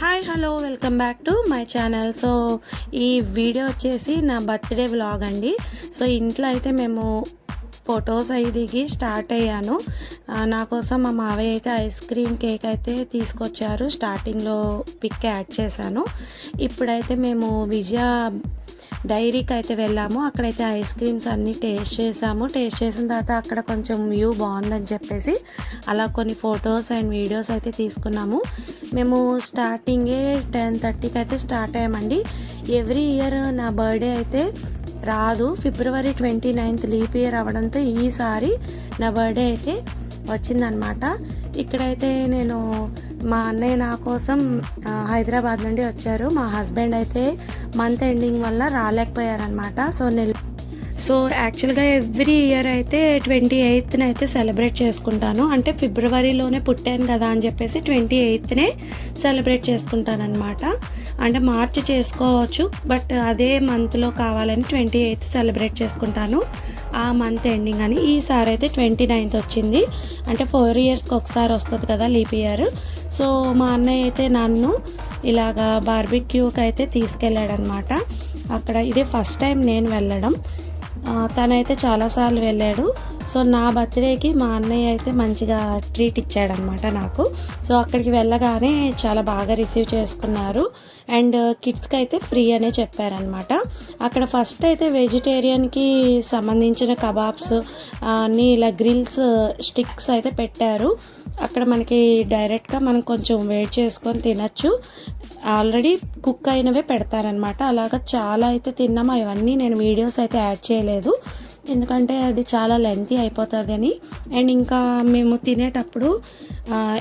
Hi hello welcome back to my channel so ఈ video వచ్చేసి నా బర్త్డే వ్లాగ్ అండి. సో ఇంట్లో అయితే మేము ఫొటోస్ అవి దిగి స్టార్ట్ అయ్యాను. నా కోసం మా మావయ్య అయితే ఐస్ క్రీమ్ కేక్ అయితే తీసుకొచ్చారు. స్టార్టింగ్లో పిక్ యాడ్ చేశాను. ఇప్పుడైతే మేము విజయ డైరీకి అయితే వెళ్ళాము. అక్కడైతే ఐస్ క్రీమ్స్ అన్నీ టేస్ట్ చేసాము. టేస్ట్ చేసిన తర్వాత అక్కడ కొంచెం వ్యూ బాగుందని చెప్పేసి అలా కొన్ని ఫొటోస్ అండ్ వీడియోస్ అయితే తీసుకున్నాము. మేము స్టార్టింగే టెన్ థర్టీకి అయితే స్టార్ట్ అయ్యామండి. ఎవ్రీ ఇయర్ నా బర్త్డే అయితే రాదు. February twenty ninth leap year అవ్వడంతో ఈసారి నా బర్త్డే అయితే వచ్చిందనమాట ఇక్కడైతే నేను మా అన్నయ్య నా కోసం హైదరాబాద్ నుండి వచ్చారు. మా హస్బెండ్ అయితే మంత్ ఎండింగ్ వల్ల రాలేకపోయారనమాట సో నేను సో యాక్చువల్గా ఎవ్రీ ఇయర్ అయితే ట్వంటీ ఎయిత్న అయితే సెలబ్రేట్ చేసుకుంటాను. అంటే ఫిబ్రవరిలోనే పుట్టాను కదా అని చెప్పేసి ట్వంటీ ఎయిత్నే సెలబ్రేట్ చేసుకుంటానమాట అంటే మార్చి చేసుకోవచ్చు బట్ అదే మంత్లో కావాలని ట్వంటీ ఎయిత్ సెలబ్రేట్ చేసుకుంటాను. ఆ మంత్ ఎండింగ్ అని. ఈసారి అయితే ట్వంటీ నైన్త్ వచ్చింది. అంటే ఫోర్ ఇయర్స్కి ఒకసారి వస్తుంది కదా లీప్ ఇయర్. సో మా అన్నయ్య అయితే నన్ను ఇలాగా బార్బిక్యూకి అయితే తీసుకెళ్ళాడనమాట అక్కడ ఇదే ఫస్ట్ టైం నేను వెళ్ళడం. తనైతే చాలాసార్లు వెళ్ళాడు. సో నా బర్త్డేకి మా అన్నయ్య అయితే మంచిగా ట్రీట్ ఇచ్చాడనమాట నాకు. సో అక్కడికి వెళ్ళగానే చాలా బాగా రిసీవ్ చేసుకున్నారు. అండ్ కిడ్స్కి అయితే ఫ్రీ అనే చెప్పారనమాట అక్కడ ఫస్ట్ అయితే వెజిటేరియన్కి సంబంధించిన కబాబ్స్ అన్ని అన్నీ ఇలా గ్రిల్స్ స్టిక్స్ అయితే పెట్టారు. అక్కడ మనకి డైరెక్ట్గా మనం కొంచెం వెయిట్ చేసుకొని తినచ్చు. ఆల్రెడీ కుక్ అయినవే పెడతారనమాట అలాగా చాలా అయితే తిన్నాము అవన్నీ నేను వీడియోస్ అయితే యాడ్ చేయలేదు. ఎందుకంటే అది చాలా లెంతీ అయిపోతుంది అని అండ్ ఇంకా మేము తినేటప్పుడు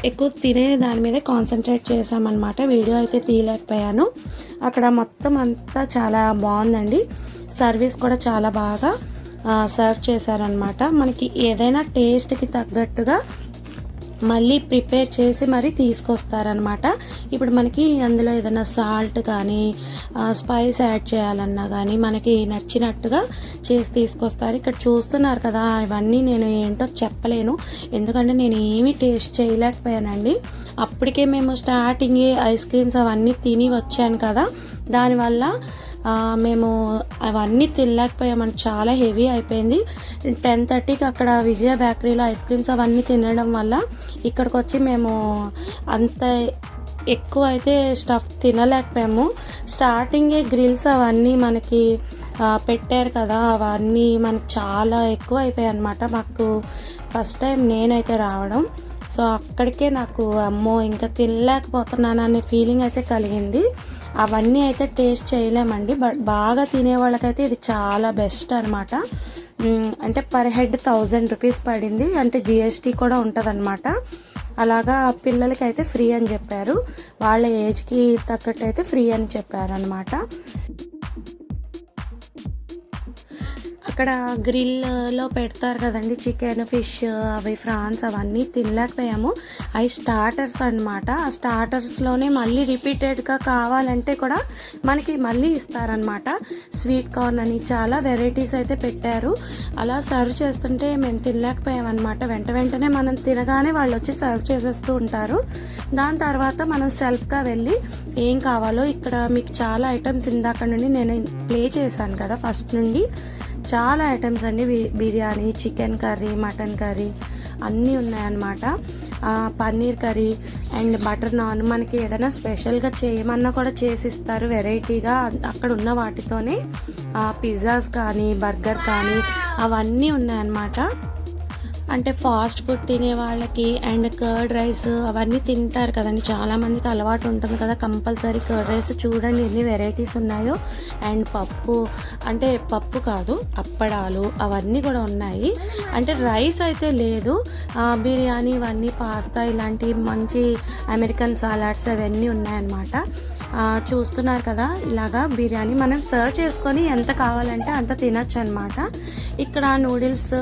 ఎక్కువ తినే దాని మీదే కాన్సన్ట్రేట్ చేసామన్నమాట వీడియో అయితే తీయలేకపోయాను. అక్కడ మొత్తం అంతా చాలా బాగుందండి. సర్వీస్ కూడా చాలా బాగా సర్వ్ చేశారనమాట మనకి ఏదైనా టేస్ట్కి తగ్గట్టుగా మళ్ళీ ప్రిపేర్ చేసి మరీ తీసుకొస్తారనమాట ఇప్పుడు మనకి అందులో ఏదైనా సాల్ట్ కానీ స్పైస్ యాడ్ చేయాలన్నా కానీ మనకి నచ్చినట్టుగా చేసి తీసుకొస్తారు. ఇక్కడ చూస్తున్నారు కదా ఇవన్నీ నేను ఏంటో చెప్పలేను. ఎందుకంటే నేను ఏమీ టేస్ట్ చేయలేకపోయానండి. అప్పటికే మేము స్టార్టింగే ఐస్ క్రీమ్స్ అవన్నీ తిని వచ్చాను కదా. దానివల్ల మేము అవన్నీ తినలేకపోయామని చాలా హెవీ అయిపోయింది. టెన్ థర్టీకి అక్కడ విజయ బేకరీలో ఐస్ క్రీమ్స్ అవన్నీ తినడం వల్ల ఇక్కడికి వచ్చి మేము అంత ఎక్కువ అయితే స్టఫ్ తినలేకపోయాము. స్టార్టింగే గ్రిల్స్ అవన్నీ మనకి పెట్టారు కదా. అవన్నీ మనకి చాలా ఎక్కువ అయిపోయాయి అనమాట మాకు ఫస్ట్ టైం నేనైతే రావడం. సో అక్కడికే నాకు అమ్మో ఇంకా తినలేకపోతున్నాను అనే ఫీలింగ్ అయితే కలిగింది. అవన్నీ అయితే టేస్ట్ చేయలేమండి. బట్ బాగా తినే వాళ్ళకైతే ఇది చాలా బెస్ట్ అనమాట అంటే పర్ హెడ్ థౌజండ్ రూపీస్ పడింది. అంటే జిఎస్టీ కూడా ఉంటుంది అలాగా పిల్లలకి అయితే ఫ్రీ అని చెప్పారు. వాళ్ళ ఏజ్కి తగ్గట్టు అయితే ఫ్రీ అని చెప్పారనమాట అక్కడ గ్రిల్లో పెడతారు కదండి చికెన్ ఫిష్ అవి ఫ్రాన్స్ అవన్నీ తినలేకపోయాము. అవి స్టార్టర్స్ అనమాట ఆ స్టార్టర్స్లోనే మళ్ళీ రిపీటెడ్గా కావాలంటే కూడా మనకి మళ్ళీ ఇస్తారనమాట స్వీట్ కార్న్ అని చాలా వెరైటీస్ అయితే పెట్టారు. అలా సర్వ్ చేస్తుంటే మేము తినలేకపోయామన్నమాట. వెంట వెంటనే మనం తినగానే వాళ్ళు వచ్చి సర్వ్ చేసేస్తూ ఉంటారు. దాని తర్వాత మనం సెల్ఫ్గా వెళ్ళి ఏం కావాలో ఇక్కడ మీకు చాలా ఐటమ్స్ ఇందాక నుండి నేను ప్లే చేశాను కదా ఫస్ట్ నుండి. చాలా ఐటమ్స్ అండి. B- biryani chicken curry mutton curry అన్నీ ఉన్నాయన్నమాట. Paneer curry and butter naan మనకి ఏదైనా స్పెషల్గా చేయమన్నా కూడా చేసిస్తారు. వెరైటీగా అక్కడ ఉన్న వాటితోనే పిజ్జాస్ కానీ బర్గర్ కానీ అవన్నీ ఉన్నాయన్నమాట. అంటే ఫాస్ట్ ఫుడ్ తినే వాళ్ళకి అండ్ కర్డ్ రైస్ అవన్నీ తింటారు కదండి. చాలామందికి అలవాటు ఉంటుంది కదా కంపల్సరీ కర్డ్ రైస్. చూడండి ఎన్ని వెరైటీస్ ఉన్నాయో. అండ్ పప్పు అంటే పప్పు కాదు అప్పడాలు అవన్నీ కూడా ఉన్నాయి. అంటే రైస్ అయితే లేదు. బిర్యానీ ఇవన్నీ పాస్తా ఇలాంటి మంచి అమెరికన్ సలాడ్స్ అవన్నీ ఉన్నాయన్నమాట. చూస్తున్నారు కదా ఇలాగా బిర్యానీ మనం సర్వ్ చేసుకొని ఎంత కావాలంటే అంత తినచ్చు అనమాట ఇక్కడ నూడిల్స్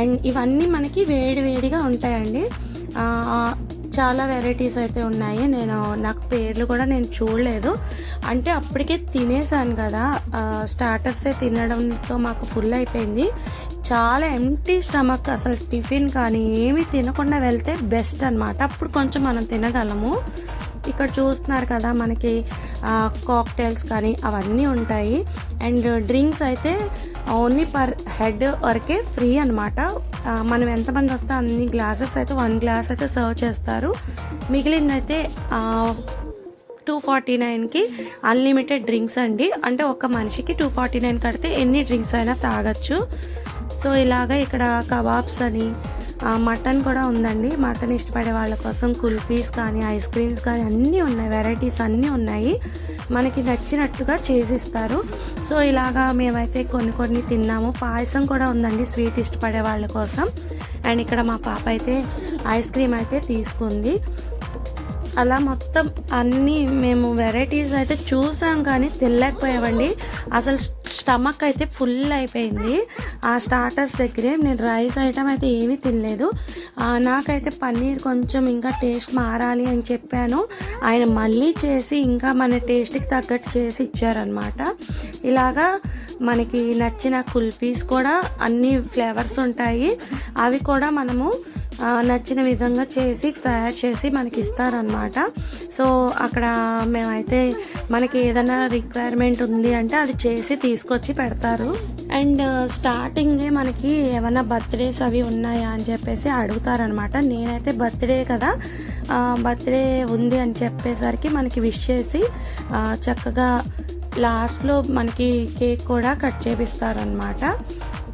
అండ్ ఇవన్నీ మనకి వేడి వేడిగా ఉంటాయండి. చాలా వెరైటీస్ అయితే ఉన్నాయి. నేను నాకు పేర్లు కూడా నేను చూడలేదు. అంటే అప్పటికే తినేసాను కదా స్టార్టర్సే తినడంతో మాకు ఫుల్ అయిపోయింది. చాలా ఎంటీ స్టమక్ అసలు టిఫిన్ కానీ ఏమీ తినకుండా వెళ్తే బెస్ట్ అనమాట అప్పుడు కొంచెం మనం తినగలము. ఇక్కడ చూస్తున్నారు కదా మనకి కాక్టైల్స్ కానీ అవన్నీ ఉంటాయి. అండ్ డ్రింక్స్ అయితే ఓన్లీ పర్ హెడ్ వరకే ఫ్రీ అనమాట మనం ఎంతమంది వస్తే అన్ని గ్లాసెస్ అయితే వన్ గ్లాస్ అయితే సర్వ్ చేస్తారు. మిగిలిందైతే టూ ఫార్టీ నైన్కి అన్లిమిటెడ్ డ్రింక్స్ అండి. అంటే ఒక మనిషికి టూ ఫార్టీ నైన్ కడితే ఎన్ని డ్రింక్స్ అయినా తాగొచ్చు. సో ఇలాగ ఇక్కడ కబాబ్స్ అని మటన్ కూడా ఉందండి. మటన్ ఇష్టపడే వాళ్ళ కోసం కుల్ఫీస్ కానీ ఐస్ క్రీమ్స్ కానీ అన్నీ ఉన్నాయి. వెరైటీస్ అన్నీ ఉన్నాయి. మనకి నచ్చినట్టుగా చేసిస్తారు. సో ఇలాగా మేమైతే కొన్ని కొన్ని తిన్నాము. పాయసం కూడా ఉందండి స్వీట్ ఇష్టపడే వాళ్ళ కోసం. అండ్ ఇక్కడ మా పాప అయితే ఐస్ క్రీమ్ అయితే తీసుకుంది. అలా మొత్తం అన్నీ మేము వెరైటీస్ అయితే చూసాం కానీ తినలేకపోయామండి. అసలు స్టమక్ అయితే ఫుల్ అయిపోయింది. ఆ స్టార్టర్స్ దగ్గరే నేను రైస్ ఐటమ్ అయితే ఏమీ తినలేదు. నాకైతే పన్నీర్ కొంచెం ఇంకా టేస్ట్ మారాలి అని చెప్పాను. ఆయన మళ్ళీ చేసి ఇంకా మన టేస్ట్కి తగ్గట్టు చేసి ఇచ్చారనమాట ఇలాగా మనకి నచ్చిన కుల్పీస్ కూడా అన్ని ఫ్లేవర్స్ ఉంటాయి. అవి కూడా మనము నచ్చిన విధంగా చేసి తయారు చేసి మనకి ఇస్తారనమాట సో అక్కడ మేమైతే మనకి ఏదైనా రిక్వైర్మెంట్ ఉంది అంటే అది చేసి తీసుకొచ్చి పెడతారు. అండ్ స్టార్టింగే మనకి ఏమైనా బర్త్డేస్ అవి ఉన్నాయా అని చెప్పేసి అడుగుతారనమాట నేనైతే బర్త్డే కదా బర్త్డే ఉంది అని చెప్పేసరికి మనకి విష్ చేసి చక్కగా లాస్ట్లో మనకి కేక్ కూడా కట్ చేపిస్తారనమాట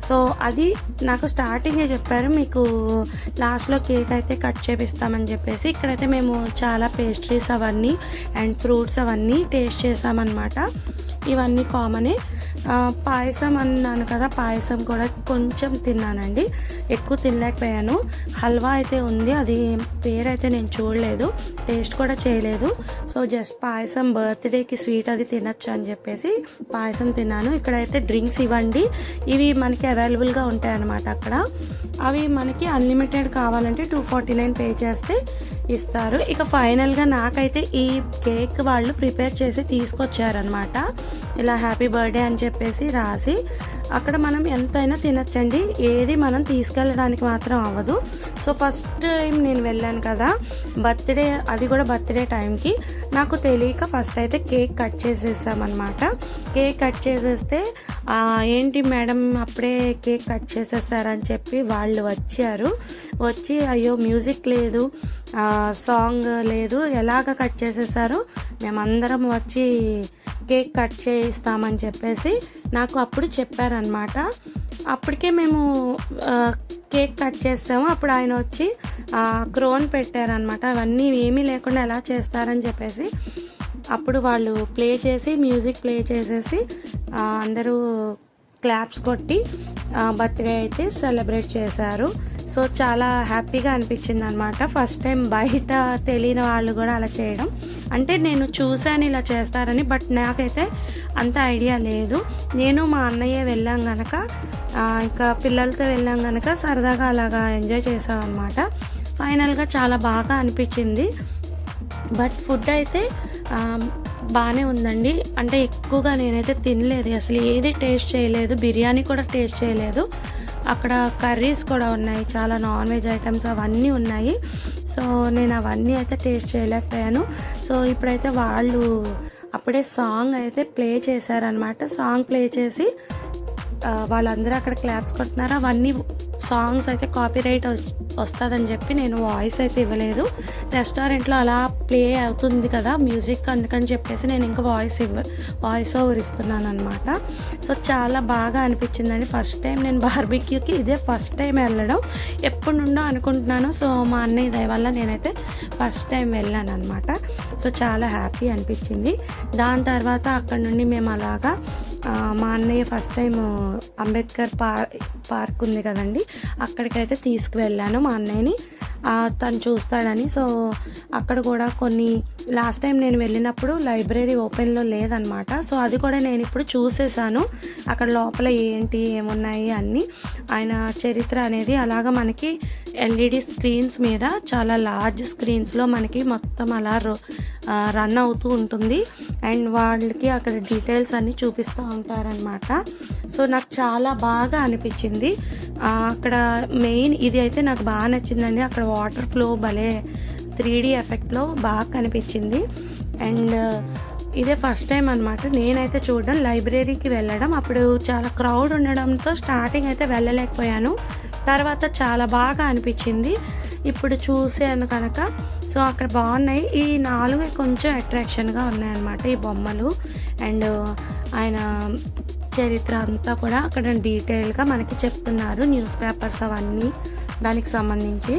సో అది నాకు స్టార్టింగే చెప్పారు మీకు లాస్ట్లో కేక్ అయితే కట్ చేపిస్తామని చెప్పేసి. ఇక్కడైతే మేము చాలా పేస్ట్రీస్ అవన్నీ అండ్ ఫ్రూట్స్ అవన్నీ టేస్ట్ చేసామన్నమాట. ఇవన్నీ కామనే పాయసం అన్నాను కదా పాయసం కూడా కొంచెం తిన్నానండి. ఎక్కువ తినలేకపోయాను. హల్వా అయితే ఉంది అది పేరైతే నేను చూడలేదు టేస్ట్ కూడా చేయలేదు. సో జస్ట్ పాయసం బర్త్డేకి స్వీట్ అది తినచ్చు అని చెప్పేసి పాయసం తిన్నాను. ఇక్కడైతే డ్రింక్స్ ఇవ్వండి. ఇవి మనకి అవైలబుల్గా ఉంటాయన్నమాట అక్కడ. అవి మనకి అన్లిమిటెడ్ కావాలంటే టూ ఫార్టీ నైన్ పే చేస్తే ఇస్తారు. ఇక ఫైనల్గా నాకైతే ఈ కేక్ వాళ్ళు ప్రిపేర్ చేసి తీసుకొచ్చారనమాట ఇలా హ్యాపీ బర్త్డే అని చెప్పేసి రాసి అక్కడ మనం ఎంతైనా తినచ్చండి. ఏది మనం తీసుకెళ్ళడానికి మాత్రం అవ్వదు. సో ఫస్ట్ టైం నేను వెళ్ళాను కదా బర్త్డే అది కూడా బర్త్డే టైంకి. నాకు తెలియక ఫస్ట్ అయితే కేక్ కట్ చేసేసామన్నమాట. కేక్ కట్ చేసేస్తే ఏంటి మేడం అప్పుడే కేక్ కట్ చేసేసారని చెప్పి వాళ్ళు వచ్చారు. వచ్చి అయ్యో మ్యూజిక్ లేదు సాంగ్ లేదు ఎలాగ కట్ చేసేసారు? మేమందరం వచ్చి కేక్ కట్ చేయిస్తామని చెప్పేసి నాకు అప్పుడు చెప్పారు అనమాట అప్పటికే మేము కేక్ కట్ చేసాము. అప్పుడు ఆయన వచ్చి క్రోన్ పెట్టారనమాట అవన్నీ ఏమీ లేకుండా ఎలా చేస్తారని చెప్పేసి అప్పుడు వాళ్ళు ప్లే చేసి మ్యూజిక్ ప్లే చేసేసి అందరూ క్లాప్స్ కొట్టి బర్త్డే అయితే సెలబ్రేట్ చేశారు. సో చాలా హ్యాపీగా అనిపించింది అనమాట ఫస్ట్ టైం బయట తెలియని వాళ్ళు కూడా అలా చేయడం. అంటే నేను చూశాను ఇలా చేస్తారని బట్ నాకైతే అంత ఐడియా లేదు. నేను మా అన్నయ్య వెళ్ళాం కనుక ఇంకా పిల్లలతో వెళ్ళాం కనుక సరదాగా అలాగా ఎంజాయ్ చేసామన్నమాట. అనమాట ఫైనల్గా చాలా బాగా అనిపించింది. బట్ ఫుడ్ అయితే బాగానే ఉందండి. అంటే ఎక్కువగా నేనైతే తినలేదు. అసలు ఏది టేస్ట్ చేయలేదు. బిర్యానీ కూడా టేస్ట్ చేయలేదు. అక్కడ కర్రీస్ కూడా ఉన్నాయి చాలా నాన్ వెజ్ ఐటమ్స్ అవన్నీ ఉన్నాయి. సో నేను అవన్నీ అయితే టేస్ట్ చేయలేకపోయాను. సో ఇప్పుడైతే వాళ్ళు అప్పుడే సాంగ్ అయితే ప్లే చేశారనమాట సాంగ్ ప్లే చేసి వాళ్ళందరూ అక్కడ క్లాప్స్ కొడుతున్నారు. అవన్నీ సాంగ్స్ అయితే కాపీ రైట్ వస్తుందని చెప్పి నేను వాయిస్ అయితే ఇవ్వలేదు. రెస్టారెంట్లో అలా ప్లే అవుతుంది కదా మ్యూజిక్ అందుకని చెప్పేసి నేను ఇంకా వాయిస్ ఇవ్వ వాయిస్ ఓవర్ ఇస్తున్నాను అనమాట సో చాలా బాగా అనిపించిందండి. ఫస్ట్ టైం నేను బార్బిక్యూకి ఇదే ఫస్ట్ టైం వెళ్ళడం. ఎప్పటి నుండో అనుకుంటున్నాను. సో మా అన్నయ్య దయ వల్ల నేనైతే ఫస్ట్ టైం వెళ్ళాను అనమాట సో చాలా హ్యాపీ అనిపించింది. దాని తర్వాత అక్కడ నుండి మేము అలాగా మా అన్నయ్య ఫస్ట్ టైం అంబేద్కర్ పార్ పార్క్ ఉంది కదండి. అక్కడికైతే తీసుకువెళ్ళాను మా అన్నయ్యని. తను చూస్తాడని. సో అక్కడ కూడా కొన్ని లాస్ట్ టైం నేను వెళ్ళినప్పుడు లైబ్రరీ ఓపెన్లో లేదనమాట. సో అది కూడా నేను ఇప్పుడు చూసేసాను. అక్కడ లోపల ఏంటి ఏమున్నాయి అన్నీ. ఆయన చరిత్ర అనేది అలాగా మనకి ఎల్ఈడి స్క్రీన్స్ మీద చాలా లార్జ్ స్క్రీన్స్లో మనకి మొత్తం అలా రన్ అవుతూ ఉంటుంది. అండ్ వాళ్ళకి అక్కడ డీటెయిల్స్ అన్నీ చూపిస్తూ ఉంటారనమాట సో నాకు చాలా బాగా అనిపించింది. అక్కడ మెయిన్ ఇది అయితే నాకు బాగా నచ్చిందండి. అక్కడ వాటర్ ఫ్లో భలే త్రీ డీ ఎఫెక్ట్లో బాగా కనిపించింది. అండ్ ఇదే ఫస్ట్ టైం అనమాట నేనైతే చూడడం లైబ్రరీకి వెళ్ళడం అప్పుడు చాలా క్రౌడ్ ఉండడంతో స్టార్టింగ్ అయితే వెళ్ళలేకపోయాను. తర్వాత చాలా బాగా అనిపించింది. ఇప్పుడు చూసాను కనుక సో అక్కడ బాగున్నాయి. ఈ నాలుగు కొంచెం అట్రాక్షన్గా ఉన్నాయన్నమాట ఈ బొమ్మలు. అండ్ ఆయన చరిత్ర అంతా కూడా అక్కడ డీటెయిల్గా మనకి చెప్తున్నారు న్యూస్ పేపర్స్ అవన్నీ దానికి సంబంధించి.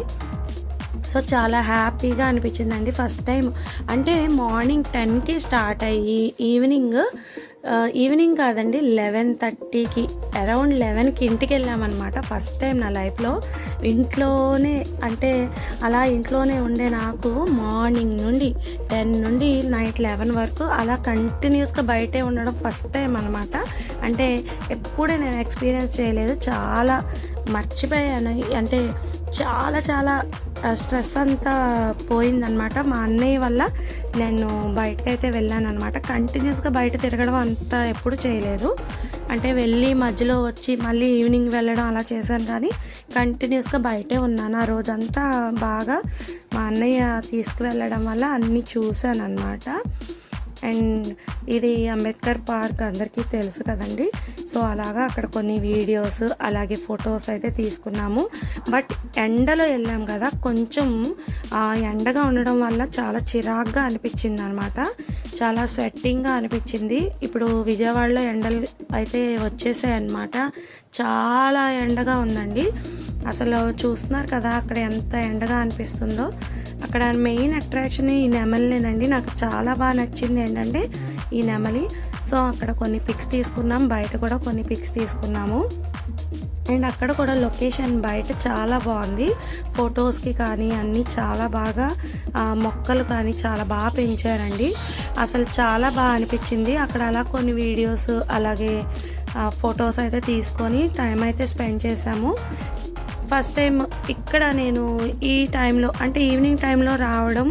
సో చాలా హ్యాపీగా అనిపించిందండి ఫస్ట్ టైం. అంటే మార్నింగ్ టెన్కి స్టార్ట్ అయ్యి ఈవినింగ్ ఈవినింగ్ కాదండి లెవెన్ థర్టీకి అరౌండ్ లెవెన్కి ఇంటికి వెళ్ళామన్నమాట ఫస్ట్ టైం నా లైఫ్లో. ఇంట్లోనే అంటే అలా ఇంట్లోనే ఉండే నాకు మార్నింగ్ నుండి టెన్ నుండి నైట్ లెవెన్ వరకు అలా కంటిన్యూస్గా బయటే ఉండడం ఫస్ట్ టైం అనమాట అంటే ఎప్పుడూ నేను ఎక్స్పీరియన్స్ చేయలేదు చాలా మర్చిపోయాను. అంటే చాలా చాలా స్ట్రెస్ అంతా పోయిందనమాట మా అన్నయ్య వల్ల నేను బయటకైతే వెళ్ళాను అనమాట కంటిన్యూస్గా బయట తిరగడం అంత ఎప్పుడు చేయలేదు. అంటే వెళ్ళి మధ్యలో వచ్చి మళ్ళీ ఈవినింగ్ వెళ్ళడం అలా చేశాను కానీ కంటిన్యూస్గా బయటే ఉన్నాను. ఆ రోజంతా బాగా మా అన్నయ్య తీసుకువెళ్ళడం వల్ల అన్నీ చూశాను అనమాట అండ్ ఇది అంబేద్కర్ పార్క్ అందరికీ తెలుసు కదండి. సో అలాగా అక్కడ కొన్ని వీడియోస్ అలాగే ఫొటోస్ అయితే తీసుకున్నాము. బట్ ఎండలో వెళ్ళాం కదా కొంచెం ఆ ఎండగా ఉండడం వల్ల చాలా చిరాగ్గా అనిపించింది అనమాట చాలా స్వెట్టింగ్గా అనిపించింది. ఇప్పుడు విజయవాడలో ఎండలు అయితే వచ్చేసాయి అనమాట చాలా ఎండగా ఉందండి. అసలు చూస్తున్నారు కదా అక్కడ ఎంత ఎండగా అనిపిస్తుందో. అక్కడ మెయిన్ అట్రాక్షన్ ఈ నెమలినేనండి. నాకు చాలా బాగా నచ్చింది ఏంటంటే ఈ నెమలి. సో అక్కడ కొన్ని పిక్స్ తీసుకున్నాం. బయట కూడా కొన్ని పిక్స్ తీసుకున్నాము. అండ్ అక్కడ కూడా లొకేషన్ బయట చాలా బాగుంది. ఫొటోస్కి కానీ అన్నీ చాలా బాగా మొక్కలు కానీ చాలా బాగా పెంచారండి. అసలు చాలా బాగా అనిపించింది. అక్కడ అలా కొన్ని వీడియోస్ అలాగే ఫొటోస్ అయితే తీసుకొని టైం అయితే స్పెండ్ చేశాము. ఫస్ట్ టైం ఇక్కడ నేను ఈ టైంలో అంటే ఈవినింగ్ టైంలో రావడం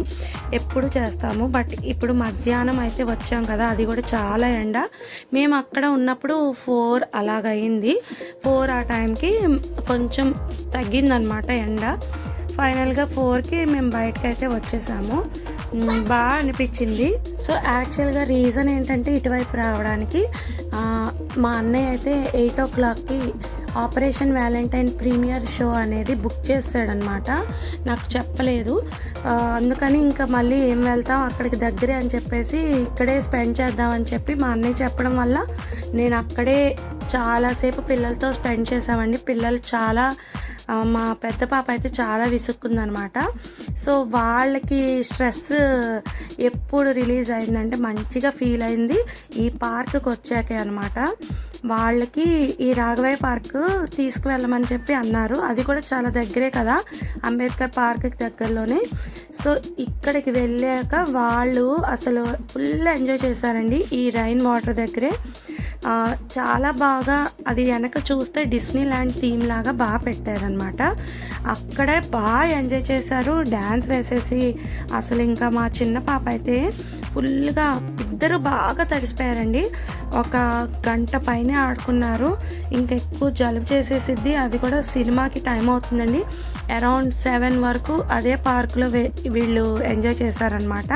ఎప్పుడు చేస్తాము. బట్ ఇప్పుడు మధ్యాహ్నం అయితే వచ్చాం కదా అది కూడా చాలా ఎండ. మేము అక్కడ ఉన్నప్పుడు ఫోర్ అలాగయింది. ఫోర్ ఆ టైంకి కొంచెం తగ్గిందనమాట ఎండ. ఫైనల్గా ఫోర్కి మేము బయటకు అయితే వచ్చేసాము బాగా అనిపించింది. సో యాక్చువల్గా రీజన్ ఏంటంటే ఇటువైపు రావడానికి మా అన్నయ్య అయితే ఎయిట్ ఓ క్లాక్కి ఆపరేషన్ వ్యాలంటైన్ ప్రీమియర్ షో అనేది బుక్ చేస్తాడనమాట. నాకు చెప్పలేదు. అందుకని ఇంకా మళ్ళీ ఏం వెళ్తాం అక్కడికి దగ్గరే అని చెప్పేసి ఇక్కడే స్పెండ్ చేద్దామని చెప్పి మా అన్నయ్య చెప్పడం వల్ల నేను అక్కడే చాలాసేపు పిల్లలతో స్పెండ్ చేసామండి పిల్లలు చాలా మా పెద్ద పాప అయితే చాలా విసుక్కుందనమాట. సో వాళ్ళకి స్ట్రెస్ ఎప్పుడు రిలీజ్ అయిందంటే మంచిగా ఫీల్ అయింది. ఈ పార్క్కి వచ్చాకే అనమాట. వాళ్ళకి ఈ రాఘవయ్య పార్క్ తీసుకువెళ్ళమని చెప్పి అన్నారు. అది కూడా చాలా దగ్గరే కదా అంబేద్కర్ పార్క్కి దగ్గరలోనే. సో ఇక్కడికి వెళ్ళాక వాళ్ళు అసలు ఫుల్ ఎంజాయ్ చేశారండి ఈ రైన్ వాటర్ దగ్గరే. చాలా బాగా అది వెనక చూస్తే డిస్నీ ల్యాండ్ థీమ్ లాగా బాగా పెట్టారనమాట అక్కడే బాగా ఎంజాయ్ చేశారు. డ్యాన్స్ వేసేసి అసలు ఇంకా మా చిన్న పాప అయితే ఫుల్గా ఇద్దరు బాగా తడిసిపోయారండి. ఒక గంట పైనే ఆడుకున్నారు. ఇంకా ఎక్కువ జలుబు చేసేసిద్ది. అది కూడా సినిమాకి టైం అవుతుందండి. అరౌండ్ సెవెన్ వరకు అదే పార్కులో వీళ్ళు ఎంజాయ్ చేశారనమాట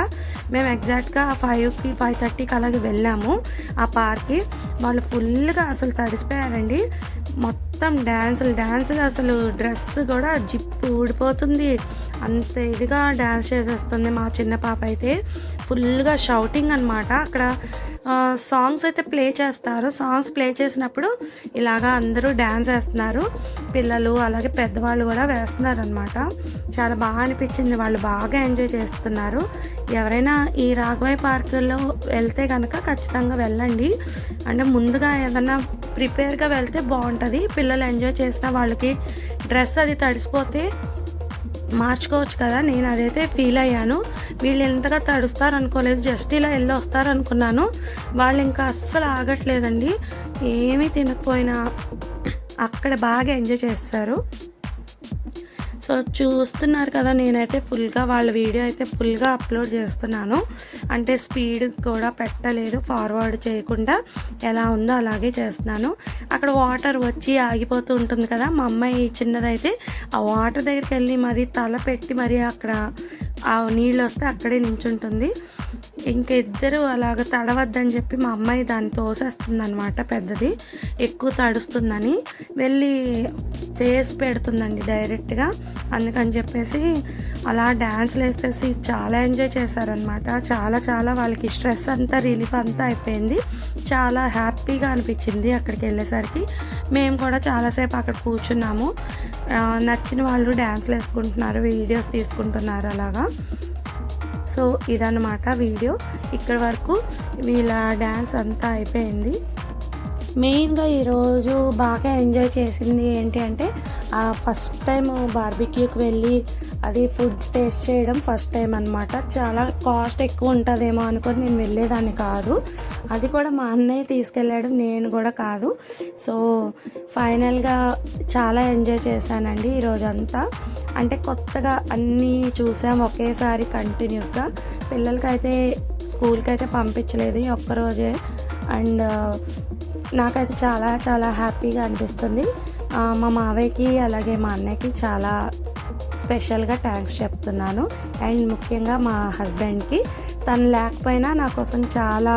మేము ఎగ్జాక్ట్గా ఫైవ్కి ఫైవ్ థర్టీకి అలాగే వెళ్ళాము. ఆ పార్క్కి వాళ్ళు ఫుల్గా అసలు తడిసిపోయారండి. మొత్తం డ్యాన్సులు డ్యాన్సులు అసలు డ్రెస్ కూడా జిప్పు ఊడిపోతుంది. అంత ఇదిగా డ్యాన్స్ చేసేస్తుంది మా చిన్న పాప అయితే. ఫుల్గా షౌటింగ్ అనమాట అక్కడ సాంగ్స్ అయితే ప్లే చేస్తారు. సాంగ్స్ ప్లే చేసినప్పుడు ఇలాగా అందరూ డ్యాన్స్ వేస్తున్నారు. పిల్లలు అలాగే పెద్దవాళ్ళు కూడా వేస్తున్నారు అనమాట చాలా బాగా అనిపించింది. వాళ్ళు బాగా ఎంజాయ్ చేస్తున్నారు. ఎవరైనా ఈ రాఘవయ్య పార్కులో వెళ్తే కనుక ఖచ్చితంగా వెళ్ళండి. అంటే ముందుగా ఏదైనా ప్రిపేర్గా వెళ్తే బాగుంటుంది. పిల్లలు ఎంజాయ్ చేసిన వాళ్ళకి డ్రెస్ అది తడిసిపోతే మార్చుకోవచ్చు కదా నేను అదైతే ఫీల్ అయ్యాను. వీళ్ళు ఎంతగా తడుస్తారు అనుకోలేదు జస్ట్ ఇలా వెళ్ళి వస్తారు అనుకున్నాను వాళ్ళు ఇంకా అస్సలు ఆగట్లేదండి. ఏమీ తినకపోయినా అక్కడ బాగా ఎంజాయ్ చేస్తారు. సో చూస్తున్నారు కదా నేనైతే ఫుల్గా వాళ్ళ వీడియో అయితే ఫుల్గా అప్లోడ్ చేస్తున్నాను. అంటే స్పీడ్ కూడా పెట్టలేదు ఫార్వర్డ్ చేయకుండా ఎలా ఉందో అలాగే చేస్తున్నాను. అక్కడ వాటర్ వచ్చి ఆగిపోతూ ఉంటుంది కదా మా అమ్మాయి చిన్నదైతే ఆ వాటర్ దగ్గరికి వెళ్ళి మరి తల పెట్టి మరి అక్కడ ఆ నీళ్ళు వస్తే అక్కడే నించుంటుంది. ఇంక ఇద్దరు అలాగ తడవద్దని చెప్పి మా అమ్మాయి దాన్ని తోసేస్తుంది అనమాట పెద్దది. ఎక్కువ తడుస్తుందని వెళ్ళి ఫేస్ పెడుతుందండి డైరెక్ట్గా. అందుకని చెప్పేసి అలా డ్యాన్స్లు వేసేసి చాలా ఎంజాయ్ చేశారనమాట చాలా చాలా వాళ్ళకి స్ట్రెస్ అంతా రిలీఫ్ అంతా అయిపోయింది. చాలా హ్యాపీగా అనిపించింది అక్కడికి వెళ్ళేసరికి. మేము కూడా చాలాసేపు అక్కడ కూర్చున్నాము. నచ్చిన వాళ్ళు డ్యాన్స్లు వేసుకుంటున్నారు వీడియోస్ తీసుకుంటున్నారు అలాగా. సో ఇదన్నమాట వీడియో. ఇక్కడ వరకు వీళ్ళ డ్యాన్స్ అంతా అయిపోయింది. మెయిన్గా ఈరోజు బాగా ఎంజాయ్ చేసింది ఏంటి అంటే ఫస్ట్ టైం బార్బిక్యూకి వెళ్ళి అది ఫుడ్ టేస్ట్ చేయడం ఫస్ట్ టైం అనమాట చాలా కాస్ట్ ఎక్కువ ఉంటుందేమో అనుకొని నేను వెళ్ళేదాన్ని కాదు. అది కూడా మా అన్నయ్య తీసుకెళ్ళాడు నేను కూడా కాదు. సో ఫైనల్గా చాలా ఎంజాయ్ చేశానండి ఈరోజంతా అంటే కొత్తగా అన్నీ చూసాం ఒకేసారి కంటిన్యూస్గా. పిల్లలకైతే స్కూల్కి అయితే పంపించలేదు ఒక్కరోజే. అండ్ నాకైతే చాలా చాలా హ్యాపీగా అనిపిస్తుంది. మా మావయ్యకి అలాగే మా అన్నయ్యకి చాలా స్పెషల్గా థ్యాంక్స్ చెప్తున్నాను. అండ్ ముఖ్యంగా మా హస్బెండ్కి తను లేకపోయినా నా కోసం చాలా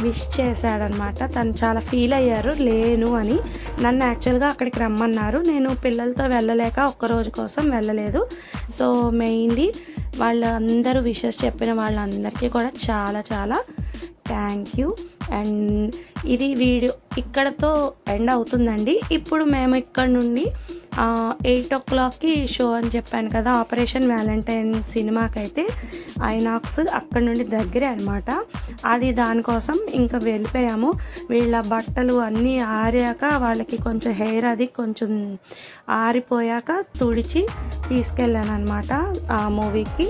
విష్ చేశాడనమాట. తను చాలా ఫీల్ అయ్యారు లేను అని. నన్ను యాక్చువల్గా అక్కడికి రమ్మన్నారు. నేను పిల్లలతో వెళ్ళలేక ఒక్క రోజు కోసం వెళ్ళలేదు. సో మెయిన్లీ వాళ్ళందరూ విషెస్ చెప్పిన వాళ్ళందరికీ కూడా చాలా చాలా థ్యాంక్ యూ అండ్ ఇది వీడియో ఇక్కడతో ఎండ్ అవుతుందండి. ఇప్పుడు మేము ఇక్కడ నుండి ఎయిట్ ఓ క్లాక్కి షో అని చెప్పాను కదా ఆపరేషన్ వ్యాలంటైన్ సినిమాకైతే ఐనాక్స్ అక్కడ నుండి దగ్గరే అనమాట అది దానికోసం ఇంకా వెళ్ళిపోయాము. వీళ్ళ బట్టలు అన్నీ ఆరాక వాళ్ళకి కొంచెం హెయిర్ అది కొంచెం ఆరిపోయాక తుడిచి తీసుకెళ్ళాను అనమాట ఆ మూవీకి.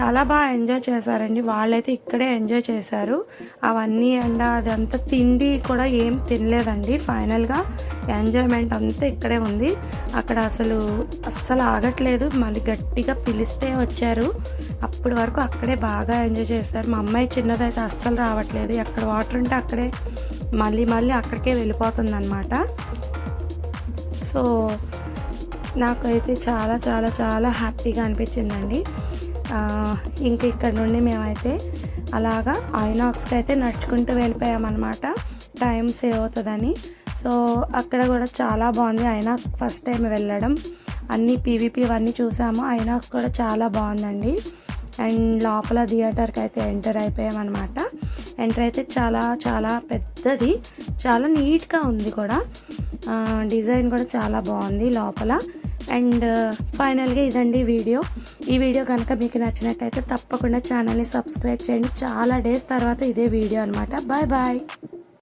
చాలా బాగా ఎంజాయ్ చేశారండి. వాళ్ళైతే ఇక్కడే ఎంజాయ్ చేశారు. అవన్నీ అండ్ అదంతా తిండి కూడా ఏం తినలేదండి. ఫైనల్గా ఎంజాయ్మెంట్ అంతా ఇక్కడే ఉంది. అక్కడ అసలు అస్సలు ఆగట్లేదు. మళ్ళీ గట్టిగా పిలిస్తే వచ్చారు. అప్పటి వరకు అక్కడే బాగా ఎంజాయ్ చేశారు. మా అమ్మాయి చిన్నదైతే అస్సలు రావట్లేదు. ఎక్కడ వాటర్ ఉంటే అక్కడే మళ్ళీ మళ్ళీ అక్కడికే వెళ్ళిపోతుంది సో నాకైతే చాలా చాలా చాలా హ్యాపీగా అనిపించిందండి. ఇంకా ఇక్కడ నుండి మేమైతే అలాగా ఐనాక్స్కి అయితే నడుచుకుంటూ వెళ్ళిపోయామన్నమాట. టైం సేవ్ అవుతుందని. సో అక్కడ కూడా చాలా బాగుంది ఐనాక్స్ ఫస్ట్ టైం వెళ్ళడం. అన్ని పీవీపీ ఇవన్నీ చూసాము. ఐనాక్స్ కూడా చాలా బాగుందండి. అండ్ లోపల థియేటర్కి అయితే ఎంటర్ అయిపోయామన్నమాట. ఎంటర్ అయితే చాలా చాలా పెద్దది. చాలా నీట్గా ఉంది కూడా. డిజైన్ కూడా చాలా బాగుంది లోపల. అండ్ uh, ఫైనల్గా ఇదండి వీడియో. ఈ వీడియో కనుక మీకు నచ్చినట్టయితే తప్పకుండా ఛానల్ని సబ్స్క్రైబ్ చేయండి. చాలా డేస్ తర్వాత ఇదే వీడియో అనమాట బాయ్ బాయ్.